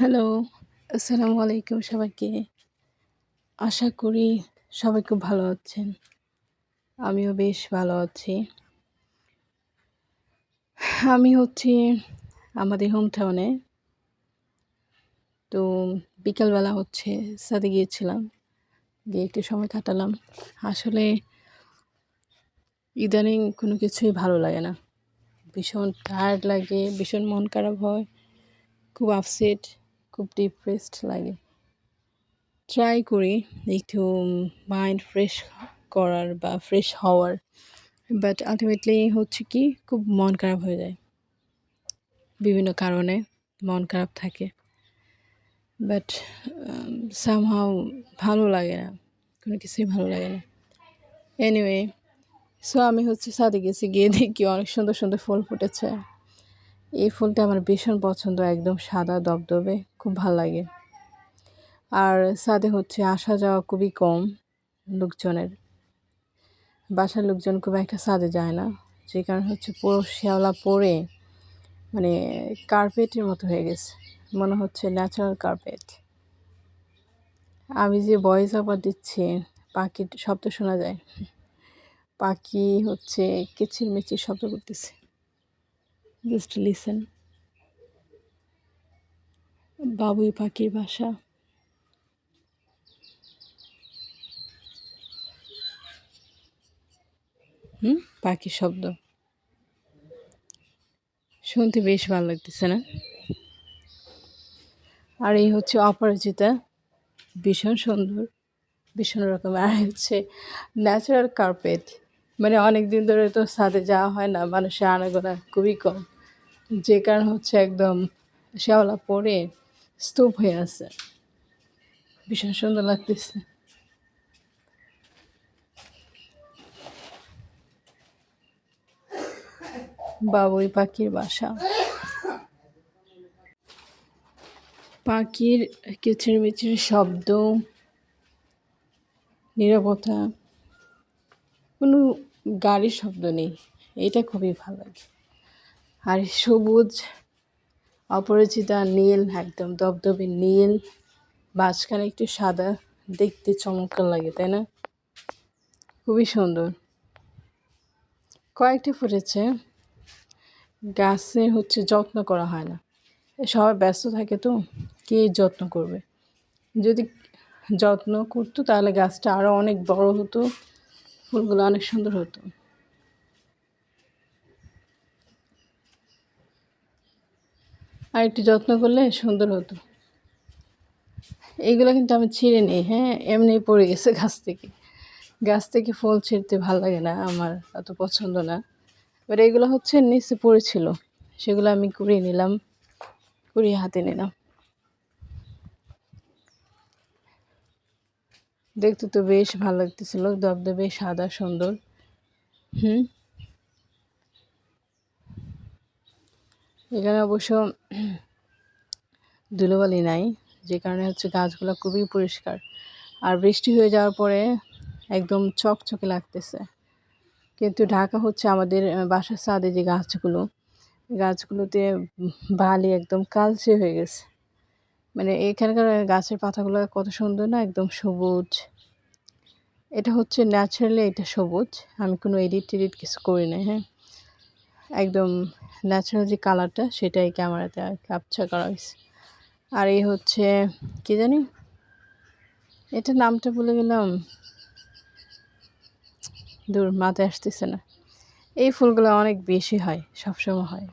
Hello, আসসালামু আলাইকুম সবাইকে। আশা করি সবাই খুব ভালো আছেন। আমিও বেশ ভালো আছি। আমি হচ্ছি আমাদের হোম টাউনে তো বিকালবেলা হচ্ছে সাথে গিয়েছিলাম, গিয়ে একটু সময় কাটালাম। আসলে ইদানিং কোনো কিছুই ভালো লাগে না। ভীষণ টায়ার্ড লাগে, ভীষণ মন খারাপ হয়, খুব আপসেট খুব ডিপ্রেসড লাগে। ট্রাই করি একটু মাইন্ড ফ্রেশ করার বা ফ্রেশ হওয়ার। বাট আলটিমেটলি হচ্ছে কি, খুব মন খারাপ হয়ে যায়। বিভিন্ন কারণে মন খারাপ থাকে। বাট সামহাও ভালো লাগে না। কোনো কিছুই ভালো লাগে না। এনিওয়ে সো আমি হচ্ছে সাথে গেছি, গিয়ে দেখি অনেক সুন্দর সুন্দর ফুল ফুটেছে। এই ফুলটা আমার ভীষণ পছন্দ, একদম সাদা, দবদবে, খুব ভালো লাগে। আর সাদে হচ্ছে আসা যাওয়া খুবই কম লোকজনের। বাসার লোকজন খুব একটা সাদে যায় না, যে কারণে হচ্ছে পুরো শ্যাওলা পরে মানে কার্পেটের মতো হয়ে গেছে, মনে হচ্ছে ন্যাচারাল কার্পেট আমি যে ভয়েস আবার দিচ্ছি, পাখির শব্দ শোনা যায়। পাখি হচ্ছে কিচির মিচির শব্দ করতেছে। জাস্ট লিসেন বাবুই পাখির বাসা। হুম? পাখির শব্দ। শুনতে বেশ ভালো লাগতেছে না? আর এই হচ্ছে অপরাজিতা। ভীষণ সুন্দর। ভীষণ রকম। আর হচ্ছে ন্যাচারাল কার্পেট মানে অনেক দিন ধরে তো ছাদে যাওয়া হয় না। মানুষের আনাগোনা খুবই কম। যে কারণ হচ্ছে একদম শ্যাওলা পরে স্তূপ হয়ে আছে। ভীষণ সুন্দর লাগতেছে। বাবুই পাখির বাসা। পাখির কিচিরমিচির শব্দ, নিরবতা, কোনো গাড়ির শব্দ নেই। এটা খুবই ভালো লাগে। আর সবুজ, অপরিচিতা নীল, একদম দবদবে নীল, মাঝখানে একটু সাদা, দেখতে চমৎকার লাগে, তাই না? খুবই সুন্দর। কয়েকটি ফুটেছে। গাছে হচ্ছে যত্ন করা হয় না। সবাই ব্যস্ত থাকে তো, কে যত্ন করবে? যদি যত্ন করতো, তাহলে গাছটা আরও অনেক বড় হতো, ফুলগুলো অনেক সুন্দর হতো। আর একটু যত্ন করলে সুন্দর হতো। এইগুলো কিন্তু আমি ছিঁড়ে নিই হ্যাঁ এমনি পড়ে গেছে গাছ থেকে। গাছ থেকে ফুল ছিঁড়তে ভালো লাগে না, আমার অত পছন্দ না। এবার এগুলো হচ্ছে নিচে পড়েছিল, সেগুলো আমি কুড়িয়ে নিলাম, কুড়িয়ে হাতে নিলাম। দেখতে তো বেশ ভালো লাগতেছিল দবদবে সাদা সুন্দর। হুম? এখানে অবশ্য ধুলোবালি নাই, যে কারণে হচ্ছে গাছগুলো খুবই পরিষ্কার। আর বৃষ্টি হয়ে যাওয়ার পরে একদম চকচকে লাগতেছে। কিন্তু ঢাকা হচ্ছে আমাদের বাসার ছাদে যে গাছগুলো গাছগুলোতে বালি একদম কালচে হয়ে গেছে। মানে এখানকার গাছের পাতাগুলো কত সুন্দর না, একদম সবুজ। এটা হচ্ছে ন্যাচারালি এটা সবুজ, আমি কোনো এডিট টেডিট কিছু করি না হ্যাঁ। একদম ন্যাচারাল যে কালারটা সেটাই ক্যামেরাতে ক্যাপচার করা হয়েছে। আর এই হচ্ছে, কি জানি? এটা নামটা বলে গেলাম। দূর, মাথায় আসতেছে না। এই ফুলগুলো অনেক বেশি হয়, সবসময় হয়।